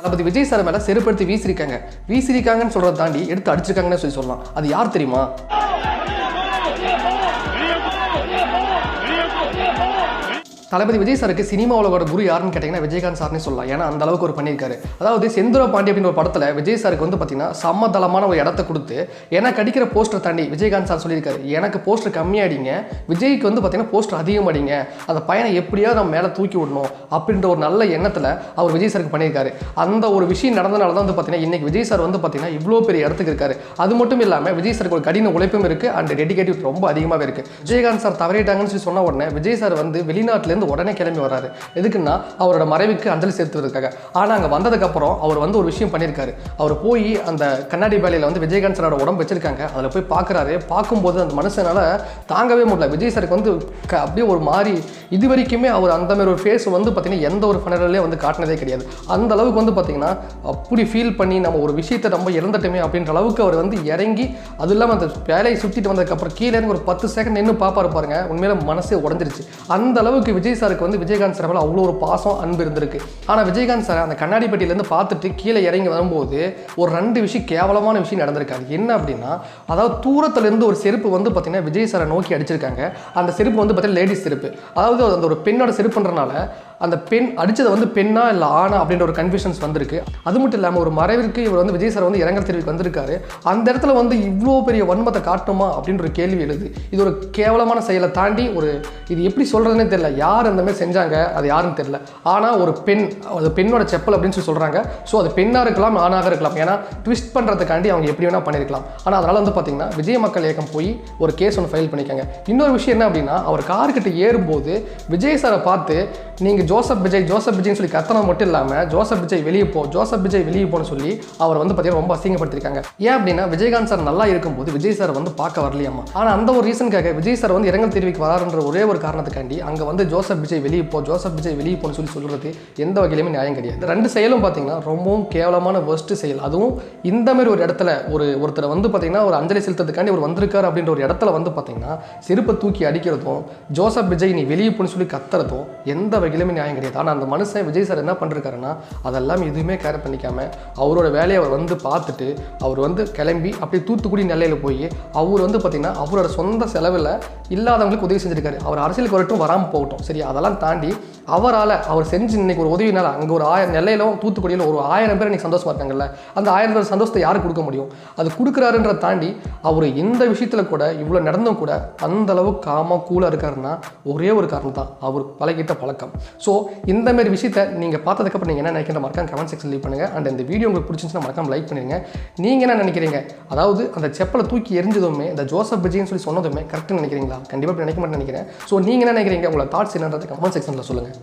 தளபதி Vijay sir மேல செருப்படுத்தி வீசிருக்காங்க. வீசிருக்காங்கன்னு சொல்றதை தாண்டி எடுத்து அடிச்சிருக்காங்கன்னு சொல்லி சொல்லலாம். அது யார் தெரியுமா? தளபதி விஜய் சாருக்கு சினிமா உலகோட குரு யாருன்னு கேட்டிங்கன்னா விஜயகாந்த் சார்னே சொல்லலாம். ஏன்னா அந்த அளவுக்கு ஒரு பண்ணியிருக்காரு. அதாவது செந்துர பாண்டி அப்படின்ற ஒரு படத்தில் விஜய் சாருக்கு வந்து பார்த்தீங்கன்னா சமதளமான ஒரு இடத்த கொடுத்து எனக்கு அடிக்கிற போஸ்டர் தாண்டி விஜயகாந்த் சார் சொல்லியிருக்காரு எனக்கு போஸ்டர் கம்மியாடிங்க விஜய்க்கு வந்து பார்த்தீங்கன்னா போஸ்டர் அதிகமாடிங்க அந்த பையனை எப்படியாவது நம்ம மேலே தூக்கி விடணும். அப்படின்ற ஒரு நல்ல எண்ணத்தில் அவர் விஜய் சாருக்கு பண்ணியிருக்காரு. அந்த ஒரு விஷயம் நடந்தனால தான் வந்து பார்த்தீங்கன்னா இன்னைக்கு விஜய் சார் வந்து பார்த்தீங்கன்னா இவ்வளோ பெரிய இடத்துக்கு இருக்காரு. அது மட்டும் இல்லாமல் விஜய் சாருக்கு ஒரு கடின உழைப்பும் இருக்குது அண்ட் டெடிகேட்டிவ் ரொம்ப அதிகமாகவே இருக்குது விஜயகாந்த் சார் தவறிட்டாங்கன்னு சொல்லி சொன்ன உடனே விஜய் சார் வந்து வெளிநாட்டிலேருந்து உடனே கிளம்பி வராரு எதுக்குன்னா அவரோட மறைவுக்கு அஞ்சலி செலுத்துவதற்காக. ஆனால் அங்கே வந்ததுக்கப்புறம் அவர் வந்து ஒரு விஷயம் பண்ணியிருக்காரு. அவர் போய் அந்த கண்ணாடி வேலையில் வந்து விஜயகாந்த் சாரோட உடம்பு வச்சிருக்காங்க. அதில் போய் பார்க்குறாரு பார்க்கும்போது அந்த மனுஷனால் தாங்கவே முடியல. விஜய் சாருக்கு வந்து க- அப்படியே ஒரு மாதிரி இது வரைக்குமே அவர் அந்த மாதிரி ஒரு ஃபேஸ் வந்து பார்த்திங்கன்னா எந்த ஒரு ஃபனரலே வந்து காட்டினதே கிடையாது. அந்த அளவுக்கு வந்து பார்த்திங்கன்னா அப்படி ஃபீல் பண்ணி நம்ம ஒரு விஷயத்தை நம்ம இழந்துட்டோமே அப்படின்ற அளவுக்கு அவர் வந்து இறங்கி அது இல்லாமல் அந்த வேலையை சுற்றிட்டு வந்ததுக்கப்புறம் கீழே இருந்து ஒரு பத்து செகண்ட் நின்று பார்ப்பாரு பாருங்க. உண்மையில மனசே உடஞ்சிருச்சு. அந்த அளவுக்கு விஜய் சாருக்கு வந்து விஜயகாந்த் சார் மேலே அவ்வளோ ஒரு பாசம் அன்பு இருந்திருக்கு. ஆனால் விஜயகாந்த் சார் அந்த கண்ணாடி பெட்டியிலேருந்து பார்த்துட்டு கீழே இறங்கி வரும்போது ஒரு ரெண்டு விஷயம் கேவலமான விஷயம் நடந்திருக்காது என்ன அப்படின்னா அதாவது தூரத்துல இருந்து ஒரு செருப்பு வந்து பார்த்தீங்கன்னா விஜய் சாரை நோக்கி அடிச்சிருக்காங்க. அந்த செருப்பு வந்து பார்த்தீங்கன்னா லேடிஸ் செருப்பு. அதாவது அந்த ஒரு பெண்ணோட செருப்புன்றனால அந்த பெண் அடிச்சது வந்து பெண்ணா இல்லை ஆனா அப்படின்ற ஒரு கன்ஃபியூஷன்ஸ் வந்திருக்கு. அது மட்டும் இல்லாமல் ஒரு மறைவிற்கு இவர் வந்து விஜய் சார் வந்து இறங்கல் தெரிவிக்கு வந்திருக்காரு. அந்த இடத்துல வந்து இவ்வளோ பெரிய வன்மத்தை காட்டுமா அப்படின்ற ஒரு கேள்வி எழுது. இது ஒரு கேவலமான செயலை தாண்டி ஒரு இது எப்படி சொல்கிறதுனே தெரியல. யார் அந்த மாதிரி செஞ்சாங்க அது யாருன்னு தெரியல. ஆனால் ஒரு பெண் அது பெண்ணோட செப்பல் அப்படின்னு சொல்லி சொல்கிறாங்க ஸோ அது பெண்ணாக இருக்கலாம் ஆணாக இருக்கலாம். ஏன்னா ட்விஸ்ட் பண்ணுறதுக்காண்டி அவங்க எப்படி வேணால் பண்ணியிருக்கலாம். ஆனால் அதனால் வந்து பார்த்தீங்கன்னா விஜய் மக்கள் இயக்கம் போய் ஒரு கேஸ் ஒன்று ஃபைல் பண்ணிக்காங்க இன்னொரு விஷயம் என்ன அப்படின்னா அவர் கார்கிட்ட ஏறும்போது விஜய் சாரை பார்த்து நீங்கள் ஜோசப் விஜய் ஜோசப் விஜய்னு சொல்லி கத்தனை மட்டும் இல்லாமல் ஜோசப் விஜய் வெளியே போ ஜோசப் விஜய் வெளியே போன்னு சொல்லி அவர் வந்து பார்த்தீங்கன்னா ரொம்ப அசிங்கப்படுத்திருக்காங்க ஏன் அப்படின்னா விஜயகாந்த் சார் நல்லா இருக்கும்போது விஜய் சார் வந்து பார்க்க வரலையாமா? ஆனால் அந்த ஒரு ரீசனுக்காக விஜய் சார் வந்து இரங்கல் தெரிவிக்கு வராருன்ற ஒரே ஒரு காரணத்துக்காண்டி அங்கே வந்து ஜோசப் விஜய் வெளியே போ ஜோசப் விஜய் வெளியே போன்னு சொல்லி சொல்கிறது எந்த வகையிலுமே நியாயம் கிடையாது. ரெண்டு செயலும் பார்த்தீங்கன்னா ரொம்பவும் கேவலமான ஒர்ஸ்ட்டு செயல். அதுவும் இந்த மாதிரி ஒரு இடத்துல ஒரு ஒருத்தரை வந்து பார்த்தீங்கன்னா ஒரு அஞ்சலி செலுத்துறதுக்காண்டி ஒரு வந்திருக்காரு அப்படின்ற ஒரு இடத்துல வந்து பார்த்தீங்கன்னா செருப்பை தூக்கி அடிக்கிறதும் ஜோசப் விஜய் நீ வெளியே போன்னு சொல்லி கத்துறதும் எந்த வகையிலுமே நியாயம் கிடையாது. ஆனால் அந்த மனுஷன் விஜய் சார் என்ன பண்ணிருக்காருன்னா அதெல்லாம் எதுவுமே கேர் பண்ணிக்காம அவரோட வேலையை அவர் வந்து பார்த்துட்டு அவர் வந்து கிளம்பி அப்படியே தூத்துக்குடி நிலையில் போய் அவர் வந்து பார்த்தீங்கன்னா அவரோட சொந்த செலவில் இல்லாதவங்களுக்கு உதவி செஞ்சிருக்காரு. அவர் அரசியலுக்கு வரட்டும் வராமல் போகட்டும். சரி அதெல்லாம் தாண்டி அவரால் அவர் செஞ்சு இன்னைக்கு ஒரு உதவினால அங்கே ஒரு ஆயிரம் நெல்லையிலும் தூத்துக்குடியில் ஒரு ஆயிரம் பேர் இன்னைக்கு சந்தோஷமாக இருக்காங்கல்ல? அந்த ஆயிரம் பேர் சந்தோஷத்தை யாருக்கு கொடுக்க முடியும்? அது கொடுக்குறாருன்ற தாண்டி அவர் இந்த விஷயத்தில் கூட இவ்வளோ நடந்தும் கூட அந்த காமாக கூலாக இருக்காருன்னா ஒரே ஒரு காரணம் தான் அவர் பழகிட்ட பழக்கம். ஸோ இந்த மாதிரி விஷயத்தை நீங்கள் பார்த்ததுக்கப்புறம் நீங்கள் என்ன நினைக்கிற மறக்காம கமெண்ட் செக்ஷன் லீவ் பண்ணுங்கள் அண்ட் இந்த வீடியோ உங்களுக்கு பிடிச்சிருந்துச்சுன்னா மறக்காம லைக் பண்ணிடுங்க. நீங்கள் என்ன நினைக்கிறீங்க? அதாவது அந்த செப்பலை தூக்கி எரிஞ்சதுமே இந்த ஜோசப் விஜய்னு சொல்லி சொன்னதுமே கரெக்டாக நினைக்கிறீங்களா? கண்டிப்பாக நினைக்க மாட்டேன் நினைக்கிறேன். ஸோ நீங்கள் என்ன நினைக்கிறீங்க? உங்களோட தாட்ஸ் என்னன்றது கமெண்ட் செக்ஷனில் சொல்லுங்கள்